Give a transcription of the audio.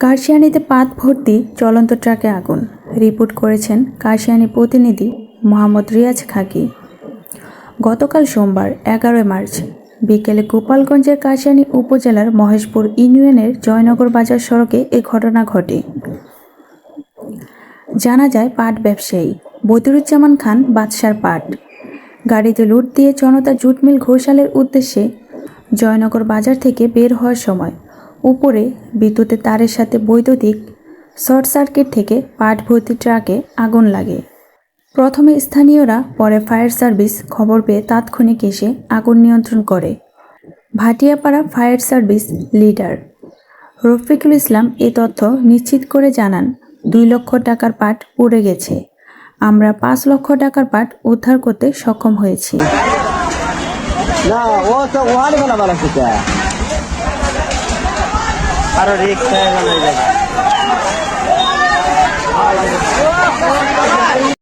কার্শিয়ানিতে পাত ভর্তি চলন্ত ট্রাকে আগুন, রিপোর্ট করেছেন কার্শিয়ানি প্রতিনিধি মোহাম্মদ রিয়াজ খাকি। গতকাল সোমবার এগারোই মার্চ বিকেলে গোপালগঞ্জের কাশিয়ানী উপজেলার মহেশপুর ইউনিয়নের জয়নগর বাজার সড়কে এ ঘটনা ঘটে। জানা যায়, পাট ব্যবসায়ী বদিরুজ্জামান খান বাদশার পাট। গাড়িতে লুট দিয়ে জনতা জুটমিল ঘোষালের উদ্দেশ্যে জয়নগর বাজার থেকে বের হওয়ার সময় উপরে বিদ্যুতের তারের সাথে বৈদ্যুতিক শর্ট সার্কিট থেকে পাট ভর্তি ট্রাকে আগুন লাগে। প্রথমে স্থানীয়রা, পরে ফায়ার সার্ভিস খবর পেয়ে তাৎক্ষণিক এসে আগুন নিয়ন্ত্রণ করে। Bhatiapara fire service leader Rafiqul Islam এ তথ্য নিশ্চিত করে জানান, দুই লক্ষ টাকার পাট পুড়ে গেছে। আমরা পাঁচ লক্ষ টাকার পাট উদ্ধার করতে সক্ষম হয়েছি। না, ও তো আরও রিক্স হয়ে গেল